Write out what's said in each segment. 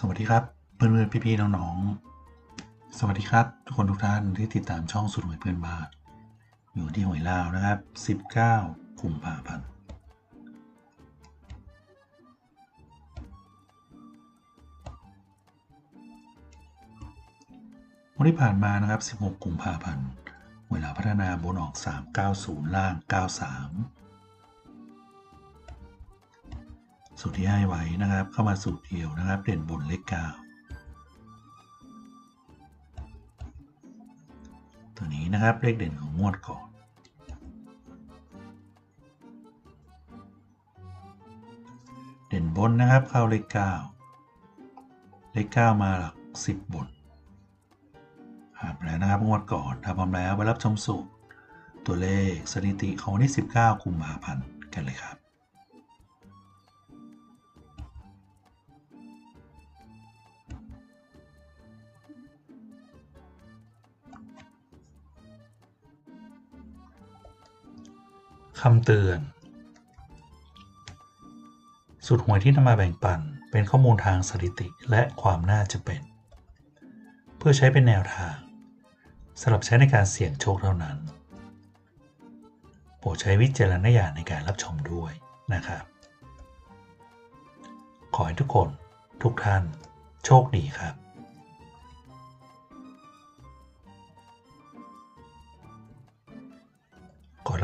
สวัสดีครับเพื่อนๆพี่ๆน้องๆ สวัสดีครับ ทุกคนทุกท่านที่ติดตามช่องสุดหวยเพื่อนบ้านอยู่ที่หวยลาวนะครับ 19กุมภาพันธ์วันที่ผ่านมานะครับ 16กุมภาพันธ์เวลาพัฒนาบนออก 390 ล่าง 93 สูตรที่ให้ไว้นะครับ เข้ามาสูตรเดียวนะครับ เด่นบนเลขเก้าตัวนี้นะครับเลขเด่นของงวดก่อน เด่นบนนะครับเข้าเลขเก้าเลขเก้ามาหลักสิบบนผ่านไปแล้วนะครับงวดก่อนถ้าพร้อมแล้วไปรับชมสูตรตัวเลขสถิติของวันที่ 19 กุมภาพันธ์กันเลยครับ คำเตือน สุดหวยที่นำมาแบ่งปันเป็นข้อมูลทางสถิติและความน่าจะเป็น เพื่อใช้เป็นแนวทางสำหรับใช้ในการเสี่ยงโชคเท่านั้น โปรดใช้วิจารณญาณในการรับชมด้วยนะครับ ขอให้ทุกคนทุกท่านโชคดีครับ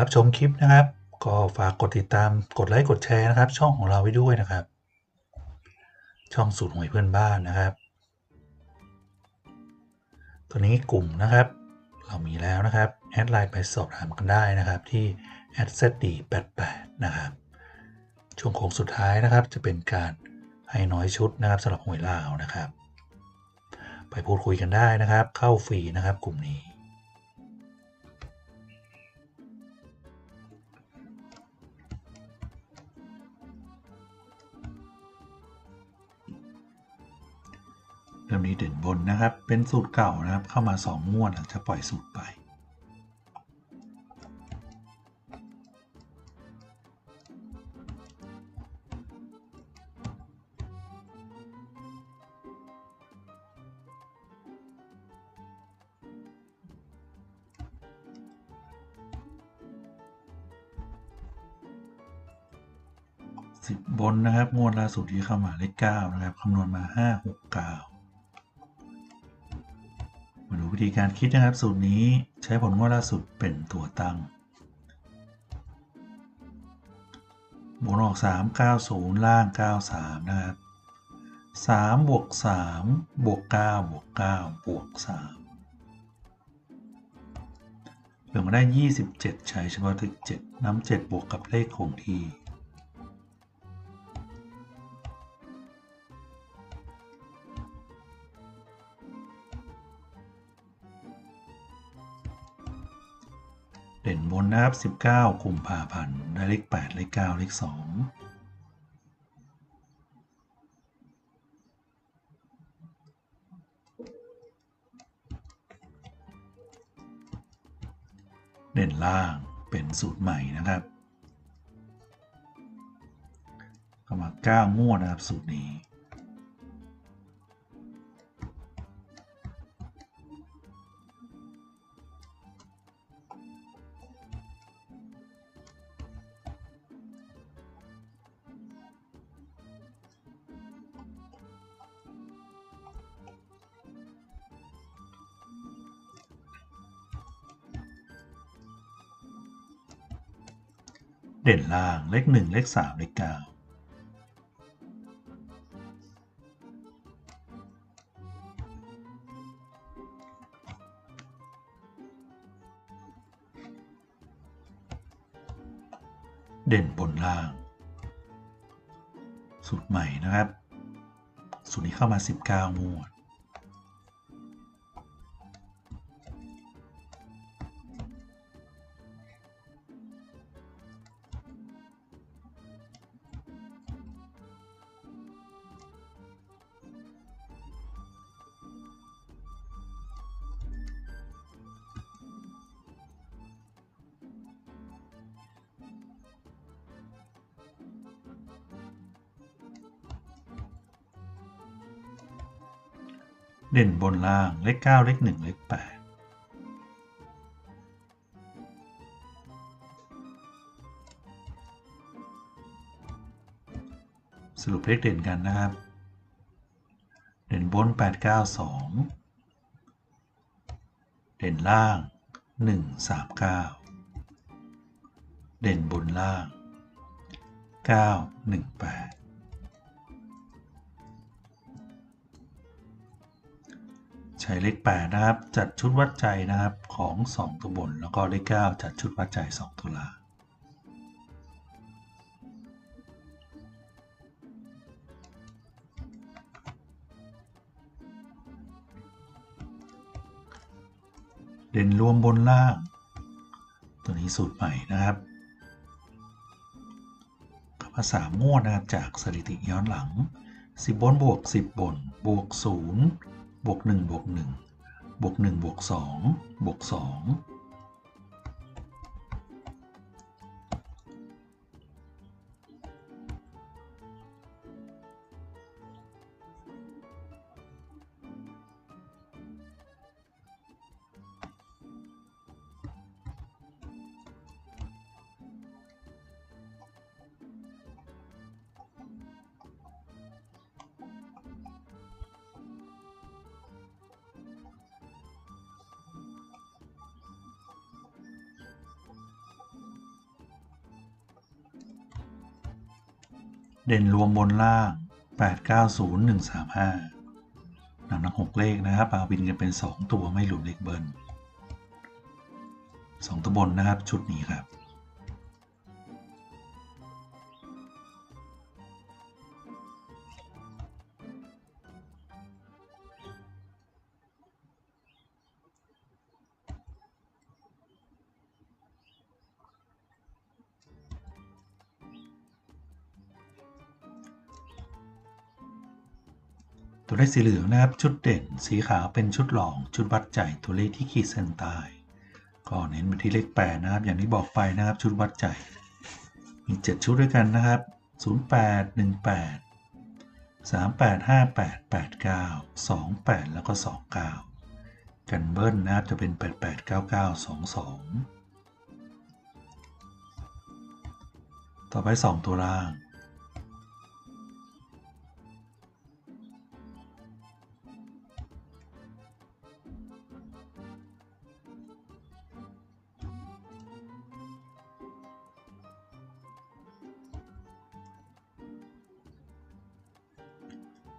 รับชมคลิปนะครับ ก็ฝากกดติดตามกดไลค์กดแชร์นะครับ ช่องของเราไว้ด้วยนะครับ ช่องสูตรหวยเพื่อนบ้านนะครับ ตัวนี้กลุ่มนะครับ เรามีแล้วนะครับแอดไลน์ไปสอบถามกันได้นะครับที่ @zd88 นะครับช่วงโค้งสุดท้ายนะครับ จะเป็นการให้น้อยชุดนะครับสำหรับหวยลาวนะครับ ไปพูดคุยกันได้นะครับ เข้าฟรีนะครับกลุ่มนี้ เริ่มนี้เด่นบนนะครับ เป็นสูตรเก่านะครับ เข้ามา 2 งวดหลังจากปล่อยสูตรไปสิบบนนะครับ งวดล่าสุดที่เข้ามาเลขเก้านะครับคำนวณมาห้าหกเก้า ธีการคิดนะครับ สูตรนี้ใช้ผลงวดล่าสุดเป็นตัวตั้งบนออก390 ล่าง 93 นะครับ3บวก3บวก9บวก9บวก3เหลือมาได้ 27 ใช้เฉพาะเลข7น้ำ7บวกกับเลขคงที่ เด่นบนนะครับ 19กุมภาพันธ์ได้เลข8เลข9เลข2 เด่นล่างเป็นสูตรใหม่นะครับเข้ามา 9 งวดนะครับสูตรนี้ เด่นล่างเลข1เลข3เลข9เด่นบนล่าง สูตรใหม่นะครับ สูตรนี้เข้ามา 19งวด เด่นบนล่างเลข 9 เลข 1 เลข 8สรุปเลขเด่นกันนะครับ เด่นบน 8 9 2 เด่นล่าง 1 3 9 เด่นบนล่าง 9 ใช้เลข8นะครับ จัดชุดวัดใจนะครับของ 2 ตัวบน แล้วก็เลข9จัดชุดวัดใจ 2 ตัวล่างเด่นรวมบนล่าง ตัวนี้สูตรใหม่นะครับภาษางวดนะครับจากสถิติย้อนหลัง 10 บนบวก 10 บนบวก 0 บวก1บวก1บวก1บวก2บวก2 เด่นรวมบนล่าง 8 9 0 1 3 5นำทั้ง6เลขนะครับเอาบินกันเป็น 2 ตัวไม่หลุดเลขเบิร์น2ตัวบนนะครับชุดนี้ครับ ตัวเลขสีเหลืองนะครับ ชุดเด่น สีขาวเป็นชุดหลอง ชุดวัดใจ ตัวเลขที่ขีดเส้นใต้ก็เน้นไปที่เลข8นะครับ อย่างที่บอกไปนะครับ ชุดวัดใจ มี 7 ชุดด้วยกันนะครับ 08 18 38 58 89 28 แล้วก็ 29 กันเบิ้ลนะครับจะเป็น 88 99 22 ต่อไป 2 ตัวล่าง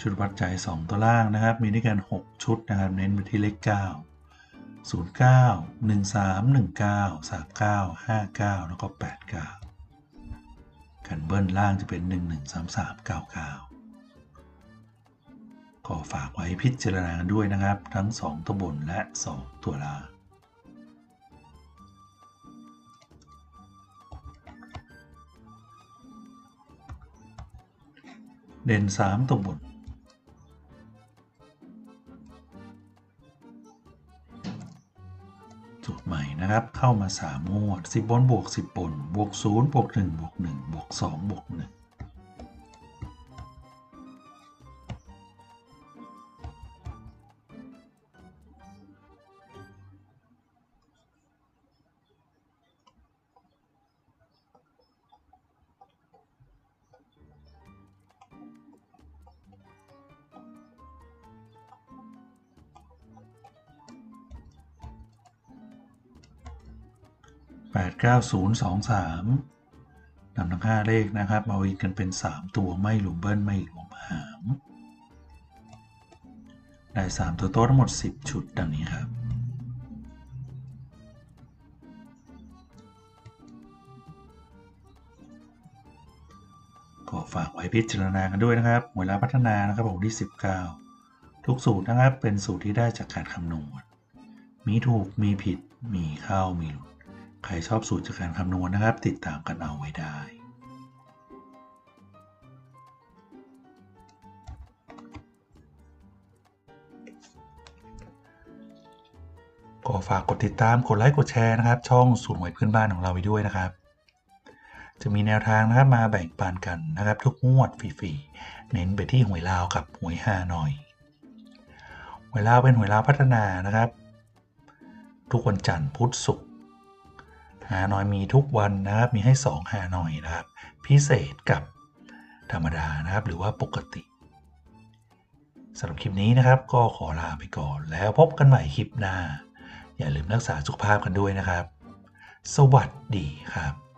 ชุดวัดใจ 2 ตัวล่างนะครับ มีด้วยกัน 6 ชุดนะครับ เน้นไปที่เลข 9 09 13 19 39 59 แล้วก็ 89 กันเบิ้ลล่างจะเป็น 11 33 99 ก็ฝากไว้พิจารณาด้วยนะครับ ทั้ง 2 ตัวบนและ 2 ตัวล่างเด่น3ตัวบน สูตรใหม่นะครับ เข้ามา 3 งวด 10 บนบวก 10 บนบวก 0 บวก 1 บวก 1 บวก 2 บวก 1 8 9 0 2 3นำทั้ง 5 เลขนะครับมาวินกันเป็น 3 ตัวไม่หลุมเบิ้ลไม่รวมหางได้ 3 ตัวโต๊ะทั้งหมด 10 ชุดดังนี้ครับก็ฝากไว้พิจารณากันด้วยนะครับ เวลาพัฒนานะครับผมที่ 19 ทุกสูตรนะครับเป็นสูตรที่ได้จากการคำนวณ มีถูกมีผิด มีเข้ามีหลุด ใครชอบสูตรจากการคำนวณนะครับ ติดตามกันเอาไว้ได้ ก็ฝากกดติดตามกดไลค์กดแชร์นะครับ ช่องสูตรหวยพื้นบ้านของเราไว้ด้วยนะครับ จะมีแนวทางนะครับมาแบ่งปันกันนะครับ ทุกงวดฟรีๆเน้นไปที่หวยลาวกับหวยฮานอยหวยลาวเป็นหวยลาวพัฒนานะครับ ทุกวันจันทร์พุธศุกร์ หาหน่อยมีทุกวันนะครับ มีให้2หาหน่อยนะครับ พิเศษกับธรรมดานะครับ หรือว่าปกติสำหรับคลิปนี้นะครับ ก็ขอลาไปก่อน แล้วพบกันใหม่คลิปหน้า อย่าลืมรักษาสุขภาพกันด้วยนะครับ สวัสดีครับ